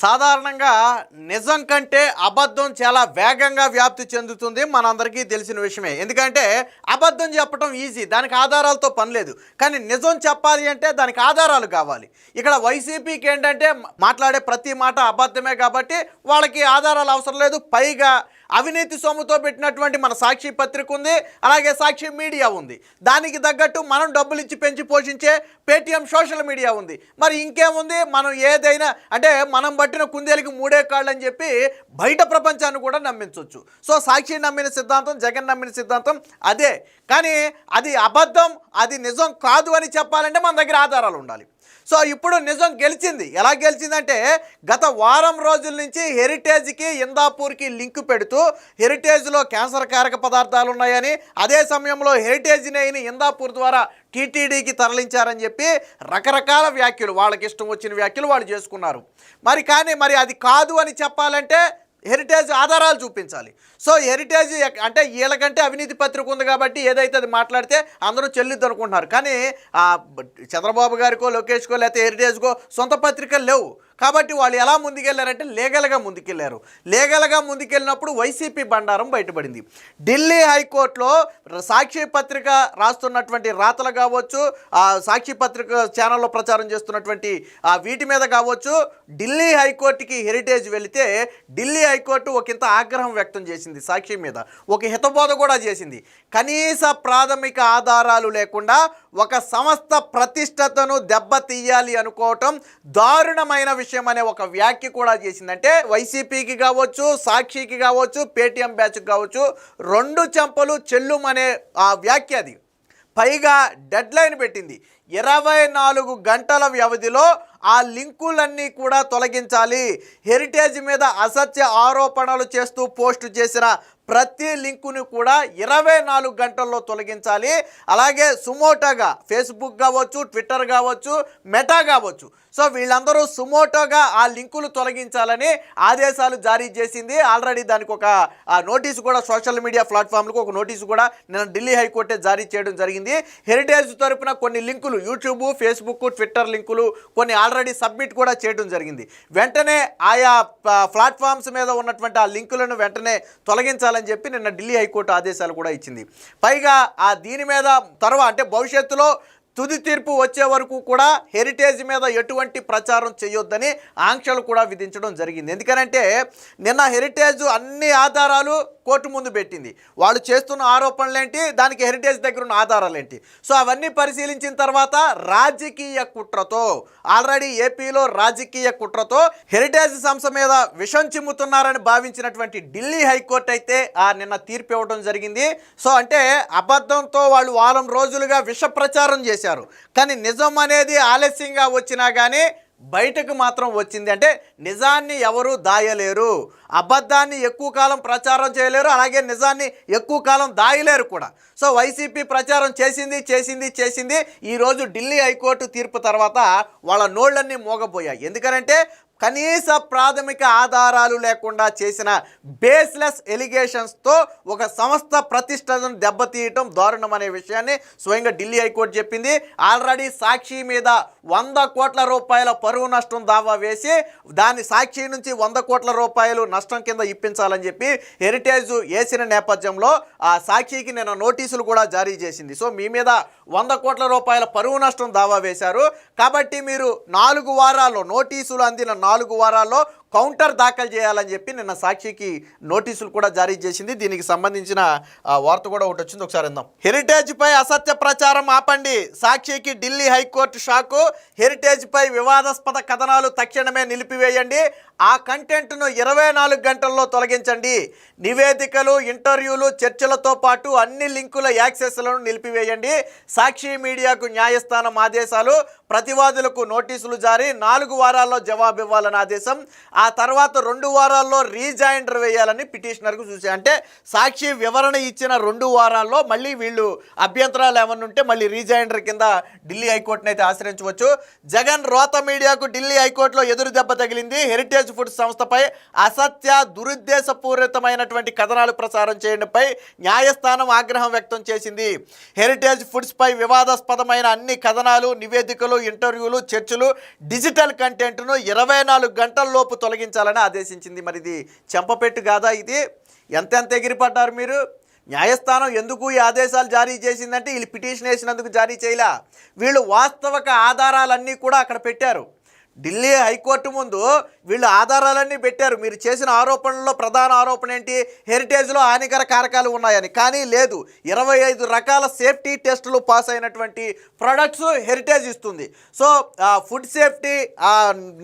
సాధారణంగా నిజం కంటే అబద్ధం చాలా వేగంగా వ్యాప్తి చెందుతుంది మనందరికీ తెలిసిన విషయమే. ఎందుకంటే అబద్ధం చెప్పడం ఈజీ దానికి ఆధారాలతో పని లేదు. కానీ నిజం చెప్పాలి అంటే దానికి ఆధారాలు కావాలి. ఇక్కడ వైసీపీకి ఏంటంటే మాట్లాడే ప్రతి మాట అబద్ధమే కాబట్టి వాళ్ళకి ఆధారాలు అవసరం లేదు. పైగా అవినీతి సొమ్ముతో పెట్టినటువంటి మన సాక్షి పత్రిక ఉంది అలాగే సాక్షి మీడియా ఉంది. దానికి తగ్గట్టు మనం డబ్బులు ఇచ్చి పెంచి పోషించే పేటీఎం సోషల్ మీడియా ఉంది. మరి ఇంకేముంది? మనం ఏదైనా అంటే మనం పట్టిన కుందేలకి మూడే కాళ్ళు అని చెప్పి బయట ప్రపంచాన్ని కూడా నమ్మించవచ్చు సో సాక్షి నమ్మిన సిద్ధాంతం జగన్ నమ్మిన సిద్ధాంతం అదే. కానీ అది అబద్ధం అది నిజం కాదు అని చెప్పాలంటే మన దగ్గర ఆధారాలు ఉండాలి. సో ఇప్పుడు నిజం గెలిచింది. ఎలా గెలిచిందంటే గత వారం రోజుల నుంచి హెరిటేజ్కి ఇందాపూర్కి లింక్ పెడుతూ హెరిటేజ్లో క్యాన్సర్ కారక పదార్థాలు ఉన్నాయని అదే సమయంలో హెరిటేజ్ అయిన ఇందాపూర్ ద్వారా టీటీడీకి తరలించారని చెప్పి రకరకాల వ్యాఖ్యలు వాళ్ళకి ఇష్టం వచ్చిన వ్యాఖ్యలు వాళ్ళు చేసుకున్నారు. మరి కానీ మరి అది కాదు అని చెప్పాలంటే హెరిటేజ్ ఆధారాలు చూపించాలి. సో హెరిటేజ్ అంటే వీళ్ళకంటే అవినీతి పత్రిక ఉంది కాబట్టి ఏదైతే అది మాట్లాడితే అందరూ చెల్లిద్దు అనుకుంటున్నారు. కానీ చంద్రబాబు గారికో లోకేష్కో లేకపోతే హెరిటేజ్కో సొంత పత్రికలు లేవు. కాబట్టి వాళ్ళు ఎలా ముందుకెళ్ళారంటే లీగల్గా ముందుకెళ్ళారు లీగల్గా ముందుకెళ్ళినప్పుడు వైసీపీ బండారం బయటపడింది. ఢిల్లీ హైకోర్టులో సాక్షి పత్రిక రాస్తున్నటువంటి రాతలు కావచ్చు ఆ సాక్షి పత్రిక ఛానల్లో ప్రచారం చేస్తున్నటువంటి ఆ వీటి మీద కావచ్చు ఢిల్లీ హైకోర్టుకి హెరిటేజ్ వెళితే ఢిల్లీ హైకోర్టు ఒకంత ఆగ్రహం వ్యక్తం చేసింది సాక్షి మీద. ఒక హితబోధ కూడా చేసింది. కనీస ప్రాథమిక ఆధారాలు లేకుండా ఒక సంస్థ ప్రతిష్టతను దెబ్బతీయాలి అనుకోవటం దారుణమైన విషయం. అనే ఒక వ్యాఖ్య కూడా చేసిందంటే వైసీపీకి కావచ్చు సాక్షికి కావచ్చు పేటీఎం బ్యాచ్కి కావచ్చు రెండు చెంపలు చెల్లుమనే ఆ వ్యాఖ్య అది. పైగా డెడ్ లైన్ పెట్టింది. ఇరవై నాలుగు గంటల వ్యవధిలో ఆ లింకులన్నీ కూడా తొలగించాలి. హెరిటేజ్ మీద అసత్య ఆరోపణలు చేస్తూ పోస్టు చేసిన ప్రతి లింకుని కూడా ఇరవై నాలుగు గంటల్లో తొలగించాలి. అలాగే సుమోటోగా ఫేస్బుక్ కావచ్చు ట్విట్టర్ కావచ్చు మెటా కావచ్చు. సో వీళ్ళందరూ సుమోటోగా ఆ లింకులు తొలగించాలని ఆదేశాలు జారీ చేసింది. ఆల్రెడీ దానికి ఒక నోటీసు కూడా సోషల్ మీడియా ప్లాట్ఫామ్లకు ఒక నోటీసు కూడా నిన్న ఢిల్లీ హైకోర్టే జారీ చేయడం జరిగింది. హెరిటేజ్ తరపున కొన్ని లింకులు యూట్యూబ్ ఫేస్బుక్ ట్విట్టర్ లింకులు కొన్ని ఆల్రెడీ సబ్మిట్ కూడా చేయడం జరిగింది. వెంటనే ఆయా ప్లాట్ఫామ్స్ మీద ఉన్నటువంటి ఆ లింకులను వెంటనే తొలగించాలని చెప్పి నిన్న ఢిల్లీ హైకోర్టు ఆదేశాలు కూడా ఇచ్చింది. పైగా ఆ దీని మీద తర్వాత అంటే భవిష్యత్తులో తుది తీర్పు వచ్చే వరకు కూడా హెరిటేజ్ మీద ఎటువంటి ప్రచారం చేయొద్దని ఆంక్షలు కూడా విధించడం జరిగింది. ఎందుకనంటే నిన్న హెరిటేజ్ అన్ని ఆధారాలు కోర్టు ముందు పెట్టింది. వాళ్ళు చేస్తున్న ఆరోపణలేంటి? దానికి హెరిటేజ్ దగ్గర ఉన్న ఆధారాలు ఏంటి సో అవన్నీ పరిశీలించిన తర్వాత రాజకీయ కుట్రతో ఆల్రెడీ ఏపీలో రాజకీయ కుట్రతో హెరిటేజ్ సంస్థ మీద విషం చిమ్ముతున్నారని భావించినటువంటి ఢిల్లీ హైకోర్టు అయితే ఆ నిన్న తీర్పు ఇవ్వడం జరిగింది. సో అంటే అబద్ధంతో వాళ్ళు వారం రోజులుగా విష ప్రచారం చేశారు. కానీ నిజం అనేది ఆలస్యంగా వచ్చినా కానీ బయటకు మాత్రం వచ్చింది. అంటే నిజాన్ని ఎవరు దాయలేరు. అబద్ధాన్ని ఎక్కువ కాలం ప్రచారం చేయలేరు. అలాగే నిజాన్ని ఎక్కువ కాలం దాయలేరు కూడా. సో వైసీపీ ప్రచారం చేసింది చేసింది చేసింది. ఈరోజు ఢిల్లీ హైకోర్టు తీర్పు తర్వాత వాళ్ళ నోళ్ళన్నీ మోగపోయాయి ఎందుకనంటే కనీస ప్రాథమిక ఆధారాలు లేకుండా చేసిన బేస్లెస్ ఎలిగేషన్స్తో ఒక సంస్థ ప్రతిష్టను దెబ్బతీయటం దారుణం అనే విషయాన్ని స్వయంగా ఢిల్లీ హైకోర్టు చెప్పింది. ఆల్రెడీ సాక్షి మీద వంద కోట్ల రూపాయల పరువు నష్టం దావా వేసి దాని సాక్షి నుంచి వంద కోట్ల రూపాయలు నష్టం కింద ఇప్పించాలని చెప్పి హెరిటేజ్ వేసిన నేపథ్యంలో ఆ సాక్షికి నిన్న నోటీసులు కూడా జారీ చేసింది. సో మీ మీద వంద కోట్ల రూపాయల పరువు నష్టం దావా వేశారు. కాబట్టి మీరు నాలుగు వారాల్లో నోటీసులు అందిన నాలుగు వారాల్లో కౌంటర్ దాఖలు చేయాలని చెప్పి నిన్న సాక్షికి నోటీసులు కూడా జారీ చేసింది. దీనికి సంబంధించిన వార్త కూడా ఒకటి వచ్చింది. ఒకసారి విందాం. హెరిటేజ్పై అసత్య ప్రచారం ఆపండి. సాక్షికి ఢిల్లీ హైకోర్టు షాకు. హెరిటేజ్పై వివాదాస్పద కథనాలు తక్షణమే నిలిపివేయండి. ఆ కంటెంట్ను ఇరవై నాలుగు గంటల్లో తొలగించండి. నివేదికలు ఇంటర్వ్యూలు చర్చలతో పాటు అన్ని లింకుల యాక్సెస్లను నిలిపివేయండి. సాక్షి మీడియాకు న్యాయస్థానం ఆదేశాలు. ప్రతివాదులకు నోటీసులు జారీ. నాలుగు వారాల్లో జవాబు ఇవ్వాలని ఆదేశం. ఆ తర్వాత రెండు వారాల్లో రీజాయిండర్ వేయాలని పిటిషనర్కు చూసి అంటే సాక్షి వివరణ ఇచ్చిన రెండు వారాల్లో మళ్ళీ వీళ్ళు అభ్యంతరాలు ఏమన్నా ఉంటే మళ్ళీ రీజాయిండర్ కింద ఢిల్లీ హైకోర్టును అయితే ఆశ్రయించవచ్చు. జగన్ రోత మీడియాకు ఢిల్లీ హైకోర్టులో ఎదురు దెబ్బ తగిలింది. హెరిటేజ్ ఫుడ్ సంస్థపై అసత్య దురుద్దేశపూరితమైనటువంటి కథనాలు ప్రసారం చేయడంపై న్యాయస్థానం ఆగ్రహం వ్యక్తం చేసింది. హెరిటేజ్ ఫుడ్స్పై వివాదాస్పదమైన అన్ని కథనాలు నివేదికలు ఇంటర్వ్యూలు చర్చలు డిజిటల్ కంటెంట్ను ఇరవై నాలుగు గంటల్లోపు తొలగించాలని ఆదేశించింది. మరి ఇది చెంపపెట్టు కాదా ఇది? ఎంతెంత ఎగిరిపడ్డారు మీరు? న్యాయస్థానం ఎందుకు ఈ ఆదేశాలు జారీ చేసిందంటే వీళ్ళు పిటిషన్ వేసినందుకు జారీ చేయలే. వీళ్ళు వాస్తవక ఆధారాలన్నీ కూడా అక్కడ పెట్టారు. ఢిల్లీ హైకోర్టు ముందు వీళ్ళు ఆధారాలన్నీ పెట్టారు. మీరు చేసిన ఆరోపణల్లో ప్రధాన ఆరోపణ ఏంటి? హెరిటేజ్లో హానికర కారకాలు ఉన్నాయని. కానీ లేదు. ఇరవై ఐదు రకాల సేఫ్టీ టెస్టులు పాస్ అయినటువంటి ప్రొడక్ట్స్ హెరిటేజ్ ఇస్తుంది. సో ఆ ఫుడ్ సేఫ్టీ ఆ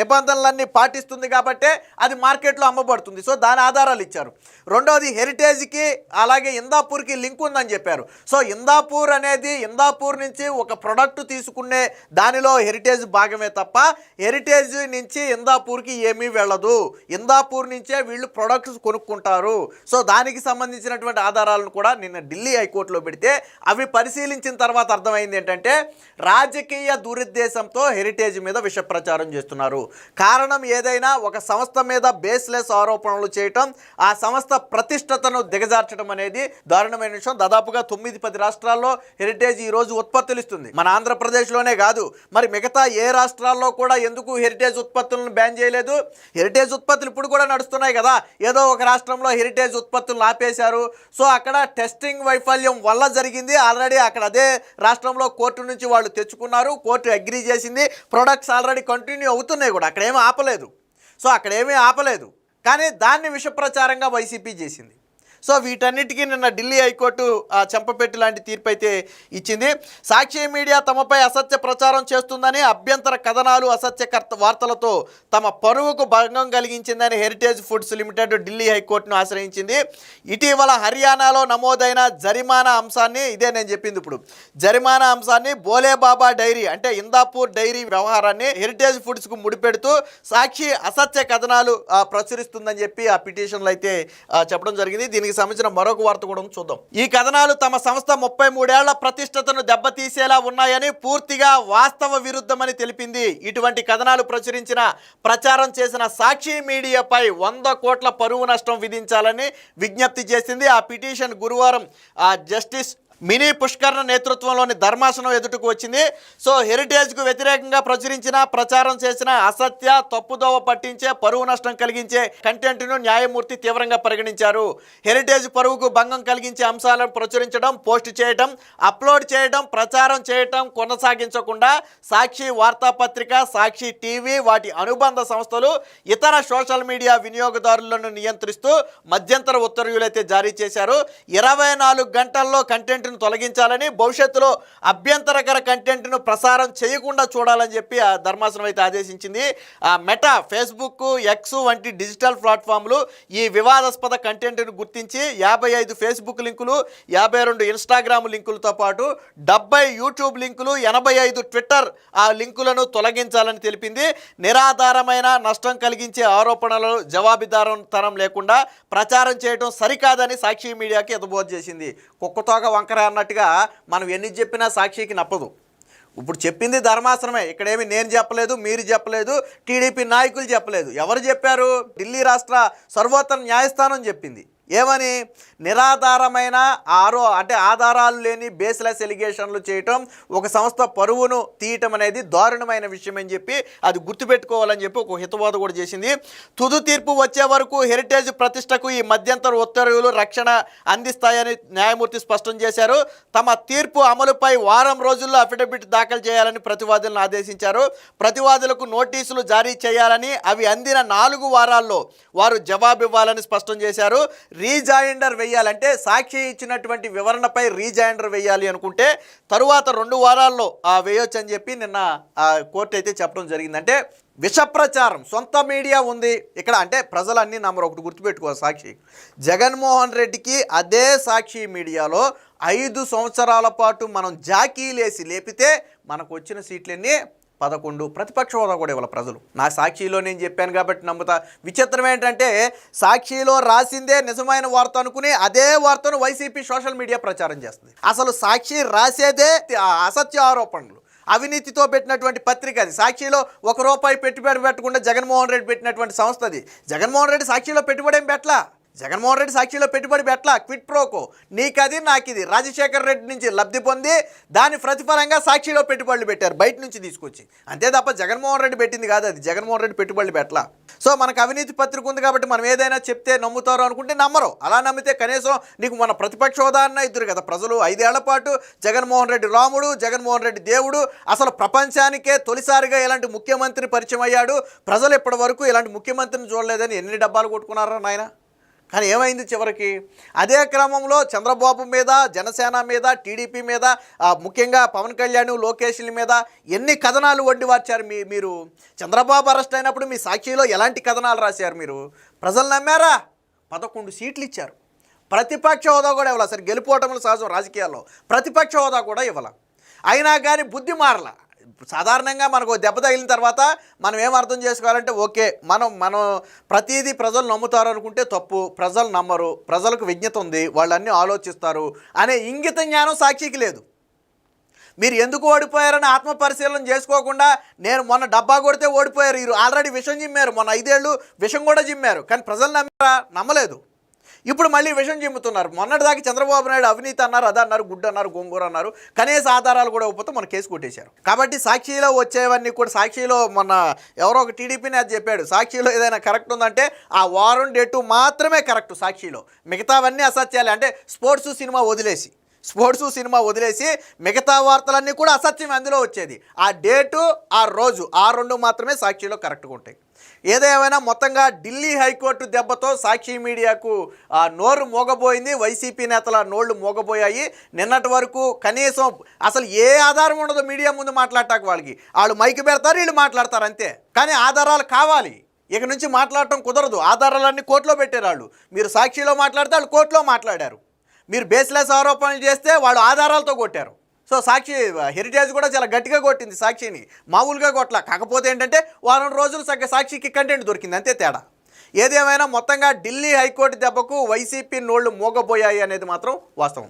నిబంధనలన్నీ పాటిస్తుంది కాబట్టే అది మార్కెట్లో అమ్మబడుతుంది. సో దాని ఆధారాలు ఇచ్చారు. రెండవది హెరిటేజ్కి అలాగే ఇందాపూర్కి లింక్ ఉందని చెప్పారు. సో ఇందాపూర్ అనేది ఇందాపూర్ నుంచి ఒక ప్రొడక్ట్ తీసుకునే దానిలో హెరిటేజ్ భాగమే తప్ప హెరిటేజ్ నుంచి ఇందాపూర్కి ఏమీ వెళ్ళదు. ఇందాపూర్ నుంచే వీళ్ళు ప్రొడక్ట్స్ కొనుక్కుంటారు. సో దానికి సంబంధించినటువంటి ఆధారాలను కూడా నిన్న ఢిల్లీ హైకోర్టులో పెడితే అవి పరిశీలించిన తర్వాత అర్థమైంది ఏంటంటే రాజకీయ దురుద్దేశంతో హెరిటేజ్ మీద విష ప్రచారం చేస్తున్నారు. కారణం ఏదైనా ఒక సంస్థ మీద బేస్లెస్ ఆరోపణలు చేయటం ఆ సంస్థ ప్రతిష్టతను దిగజార్చడం అనేది దారుణమైన విషయం. దాదాపుగా తొమ్మిది పది రాష్ట్రాల్లో హెరిటేజ్ ఈ రోజు ఉత్పత్తులు ఇస్తుంది. మన ఆంధ్రప్రదేశ్లోనే కాదు మరి మిగతా ఏ రాష్ట్రాల్లో కూడా ఎందుకు హెరిటేజ్ ఉత్పత్తులను బ్యాన్ చేయలేదు. హెరిటేజ్ ఉత్పత్తులు ఇప్పుడు కూడా నడుస్తున్నాయి కదా. ఏదో ఒక రాష్ట్రంలో హెరిటేజ్ ఉత్పత్తులను ఆపేశారు. సో అక్కడ టెస్టింగ్ వైఫల్యం వల్ల జరిగింది. ఆల్రెడీ అక్కడ అదే రాష్ట్రంలో కోర్టు నుంచి వాళ్ళు తెచ్చుకున్నారు. కోర్టు అగ్రీ చేసింది. ప్రొడక్ట్స్ ఆల్రెడీ కంటిన్యూ అవుతున్నాయి కూడా. అక్కడ ఏమీ ఆపలేదు. సో అక్కడ ఏమీ ఆపలేదు. కానీ దాన్ని విషప్రచారంగా వైసీపీ చేసింది. సో వీటన్నిటికీ నిన్న ఢిల్లీ హైకోర్టు చెంపపెట్టి లాంటి తీర్పు అయితే ఇచ్చింది. సాక్షి మీడియా తమపై అసత్య ప్రచారం చేస్తుందని అభ్యంతర కథనాలు అసత్య కర్త వార్తలతో తమ పరువుకు భంగం కలిగించిందని హెరిటేజ్ ఫుడ్స్ లిమిటెడ్ ఢిల్లీ హైకోర్టును ఆశ్రయించింది. ఇటీవల హర్యానాలో నమోదైన జరిమానా అంశాన్ని ఇదే నేను చెప్పింది ఇప్పుడు. జరిమానా అంశాన్ని బోలేబాబా డైరీ అంటే ఇందాపూర్ డైరీ వ్యవహారాన్ని హెరిటేజ్ ఫుడ్స్కు ముడిపెడుతూ సాక్షి అసత్య కథనాలు ప్రచురిస్తుందని చెప్పి ఆ పిటిషన్లు అయితే చెప్పడం జరిగింది. దీనికి సంబంధించిన మరొక వార్త కూడా చూద్దాం. ఈ కథనాలు తమ సంస్థ ముప్పై మూడేళ్ళ ప్రతిష్టతను దెబ్బతీసేలా ఉన్నాయని పూర్తిగా వాస్తవ విరుద్ధమని తెలిపింది. ఇటువంటి కథనాలు ప్రచురించిన ప్రచారం చేసిన సాక్షి మీడియాపై వంద కోట్ల పరువు నష్టం విధించాలని విజ్ఞప్తి చేసింది ఆ పిటిషన్ గురువారం. ఆ జస్టిస్ మినీ పుష్కరణ నేతృత్వంలోని ధర్మాసనం ఎదుటకు వచ్చింది. సో హెరిటేజ్కు వ్యతిరేకంగా ప్రచురించిన ప్రచారం చేసిన అసత్య తప్పుదోవ పట్టించే పరువు నష్టం కలిగించే కంటెంట్ను న్యాయమూర్తి తీవ్రంగా పరిగణించారు. హెరిటేజ్ పరువుకు భంగం కలిగించే అంశాలను ప్రచురించడం పోస్ట్ చేయడం అప్లోడ్ చేయడం ప్రచారం చేయడం కొనసాగించకుండా సాక్షి వార్తాపత్రిక సాక్షి టీవీ వాటి అనుబంధ సంస్థలు ఇతర సోషల్ మీడియా వినియోగదారులను నియంత్రిస్తూ మధ్యంతర ఉత్తర్వులైతే జారీ చేశారు. ఇరవై నాలుగు గంటల్లో కంటెంట్ను తొలగించాలని భవిష్యత్తులో అభ్యంతరకర కంటెంట్ను ప్రసారం చేయకుండా చూడాలని చెప్పి ఆ ధర్మాసనం అయితే ఆదేశించింది. ఆ మెటా ఫేస్బుక్ ఎక్స్ వంటి డిజిటల్ ప్లాట్ఫామ్లు ఈ వివాదాస్పద కంటెంట్ను గుర్తించి యాభై ఐదు ఫేస్బుక్ లింకులు యాభై రెండు ఇన్స్టాగ్రామ్ లింకులతో పాటు డెబ్బై యూట్యూబ్ లింకులు ఎనభై ఐదు ట్విట్టర్ ఆ లింకులను తొలగించాలని తెలిపింది. నిరాధారమైన నష్టం కలిగించే ఆరోపణలు జవాబుదారం లేకుండా ప్రచారం చేయడం సరికాదని సాక్షి మీడియాకి ఎదుబోధ చేసింది. కుక్కతోక వంకర అన్నట్టుగా మనం ఎన్ని చెప్పినా సాక్షికి నప్పదు. ఇప్పుడు చెప్పింది ధర్మాసనమే. ఇక్కడేమి నేను చెప్పలేదు మీరు చెప్పలేదు టీడీపీ నాయకులు చెప్పలేదు. ఎవరు చెప్పారు? ఢిల్లీ రాష్ట్ర సర్వోత్తర న్యాయస్థానం చెప్పింది. ఏమని? నిరాధారమైన ఆరో అంటే ఆధారాలు లేని బేస్లెస్ ఎలిగేషన్లు చేయటం ఒక సంస్థ పరువును తీయటం అనేది దారుణమైన విషయం అని చెప్పి అది గుర్తుపెట్టుకోవాలని చెప్పి ఒక హితబోధ కూడా చేసింది. తుది తీర్పు వచ్చే వరకు హెరిటేజ్ ప్రతిష్టకు ఈ మధ్యంతర ఉత్తర్వులు రక్షణ అందిస్తాయని న్యాయమూర్తి స్పష్టం చేశారు. తమ తీర్పు అమలుపై వారం రోజుల్లో అఫిడవిట్ దాఖలు చేయాలని ప్రతివాదులను ఆదేశించారు. ప్రతివాదులకు నోటీసులు జారీ చేయాలని అవి అందిన నాలుగు వారాల్లో వారు జవాబు ఇవ్వాలని స్పష్టం చేశారు. రీజాయిండర్ వేయాలంటే సాక్షి ఇచ్చినటువంటి వివరణపై రీజాయిండర్ వేయాలి అనుకుంటే తరువాత రెండు వారాల్లో ఆ వేయొచ్చు అని చెప్పి నిన్న ఆ కోర్టు అయితే చెప్పడం జరిగిందంటే విషప్రచారం సొంత మీడియా ఉంది. ఇక్కడ అంటే ప్రజలన్నీ నమ్మరు ఒకటి గుర్తుపెట్టుకోవాలి సాక్షి. జగన్మోహన్ రెడ్డికి అదే సాక్షి మీడియాలో ఐదు సంవత్సరాల పాటు మనం జాకీలేసి లేపితే మనకు వచ్చిన సీట్లన్నీ పదకొండు ప్రతిపక్ష హోదా కూడా ఇవ్వాలి ప్రజలు. నా సాక్షిలో నేను చెప్పాను కాబట్టి నమ్ముతా. విచిత్రం ఏంటంటే సాక్షిలో రాసిందే నిజమైన వార్త అనుకుని అదే వార్తను వైసీపీ సోషల్ మీడియా ప్రచారం చేస్తుంది. అసలు సాక్షి రాసేదే ఆ అసత్య ఆరోపణలు. అవినీతితో పెట్టినటువంటి పత్రిక అది. సాక్షిలో ఒక రూపాయి పెట్టుబడి పెట్టకుండా జగన్మోహన్ రెడ్డి పెట్టినటువంటి సంస్థ అది. జగన్మోహన్ రెడ్డి సాక్షిలో పెట్టుబడి ఏం పెట్టలా? జగన్మోహన్ రెడ్డి సాక్షిలో పెట్టుబడి పెట్టలా? క్విట్ ప్రోకో నీకది నాకిది. రాజశేఖర్ రెడ్డి నుంచి లబ్ధి పొంది దాని ప్రతిఫలంగా సాక్షిలో పెట్టుబడులు పెట్టారు బయట నుంచి తీసుకొచ్చి. అంతే తప్ప జగన్మోహన్ రెడ్డి పెట్టింది కాదు అది. జగన్మోహన్ రెడ్డి పెట్టుబడులు పెట్టలా. సో మనకు అవినీతి పత్రిక ఉంది కాబట్టి మనం ఏదైనా చెప్తే నమ్ముతారు అనుకుంటే నమ్మరు. అలా నమ్మితే కనీసం నీకు మన ప్రతిపక్ష ఉదాహరణ ఇద్దరు కదా. ప్రజలు ఐదేళ్ళ పాటు జగన్మోహన్ రెడ్డి రాముడు జగన్మోహన్ రెడ్డి దేవుడు. అసలు ప్రపంచానికే తొలిసారిగా ఇలాంటి ముఖ్యమంత్రి పరిచయం అయ్యాడు. ప్రజలు ఇప్పటి వరకు ఇలాంటి ముఖ్యమంత్రిని చూడలేదని ఎన్ని డబ్బాలు కొట్టుకున్నారా నాయన? కానీ ఏమైంది చివరికి? అదే క్రమంలో చంద్రబాబు మీద జనసేన మీద టీడీపీ మీద ముఖ్యంగా పవన్ కళ్యాణ్ లోకేష్ల మీద ఎన్ని కథనాలు వండి వార్చారు మీ మీరు? చంద్రబాబు అరెస్ట్ అయినప్పుడు మీ సాక్షిలో ఎలాంటి కథనాలు రాశారు మీరు? ప్రజలు నమ్మారా? పదకొండు సీట్లు ఇచ్చారు. ప్రతిపక్ష హోదా కూడా ఇవ్వాలి? సరే గెలుపోవటంలో సహజం రాజకీయాల్లో. ప్రతిపక్ష హోదా కూడా ఇవ్వాలి? అయినా కానీ బుద్ధి మారలా? సాధారణంగా మనకు దెబ్బ తగిలిన తర్వాత మనం ఏం అర్థం చేసుకోవాలంటే ఓకే మనం మనం ప్రతిదీ ప్రజలు నమ్ముతారు అనుకుంటే తప్పు ప్రజలు నమ్మరు ప్రజలకు విజ్ఞత ఉంది వాళ్ళన్నీ ఆలోచిస్తారు అనే ఇంగిత జ్ఞానం సాక్షికి లేదు. మీరు ఎందుకు ఓడిపోయారని ఆత్మ పరిశీలన చేసుకోకుండా నేను మొన్న డబ్బా కొడితే ఓడిపోయారు వీరు ఆల్రెడీ విషం జిమ్మారు మొన్న ఐదేళ్ళు విషం కూడా జిమ్మారు కానీ ప్రజలు నమ్మారా? నమ్మలేదు. ఇప్పుడు మళ్ళీ విషం చెబుతున్నారు మొన్నటిదాకా చంద్రబాబు నాయుడు అవినీతి అన్నారు అదన్నారు అన్నారు గుడ్డు అన్నారు గోంగూర అన్నారు. కనీస ఆధారాలు కూడా ఇవ్వకపోతే మన కేసు కొట్టేశారు. కాబట్టి సాక్షిలో వచ్చేవన్నీ కూడా సాక్షిలో మొన్న ఎవరో ఒక టీడీపీనే అది చెప్పాడు సాక్షిలో ఏదైనా కరెక్ట్ ఉందంటే ఆ వారం డేటు మాత్రమే కరెక్ట్ సాక్షిలో. మిగతావన్నీ అసత్యాలే. అంటే స్పోర్ట్స్ సినిమా వదిలేసి. స్పోర్ట్స్ సినిమా వదిలేసి మిగతా వార్తలన్నీ కూడా అసత్యం అందులో వచ్చేది. ఆ డేటు ఆ రోజు ఆ రెండు మాత్రమే సాక్షిలో కరెక్ట్గా ఉంటాయి. ఏదేమైనా మొత్తంగా ఢిల్లీ హైకోర్టు దెబ్బతో సాక్షి మీడియాకు ఆ, నోరు మోగబోయింది వైసీపీ నేతల నోళ్ళు మోగబోయాయి. నిన్నటి వరకు కనీసం అసలు ఏ ఆధారం ఉండదు మీడియా ముందు మాట్లాడటానికి వాళ్ళకి. వాళ్ళు మైకి పెడతారు వీళ్ళు మాట్లాడతారు అంతే. కానీ ఆధారాలు కావాలి. ఇక నుంచి మాట్లాడటం కుదరదు. ఆధారాలన్నీ కోర్టులో పెట్టారు వాళ్ళు మీరు సాక్షిలో మాట్లాడితే వాళ్ళు కోర్టులో మాట్లాడారు. మీరు బేస్లెస్ ఆరోపణలు చేస్తే వాళ్ళు ఆధారాలతో కొట్టారు. సో సాక్షి హెరిటేజ్ కూడా చాలా గట్టిగా కొట్టింది సాక్షిని. మామూలుగా కొట్ల కాకపోతే ఏంటంటే వారం రోజులు సగ్గ సాక్షికి కంటెంట్ దొరికింది. అంతే తేడా. ఏదేమైనా మొత్తంగా ఢిల్లీ హైకోర్టు దెబ్బకు వైసీపీ నోళ్ళు మోగబోయాయి అనేది మాత్రం వాస్తవం.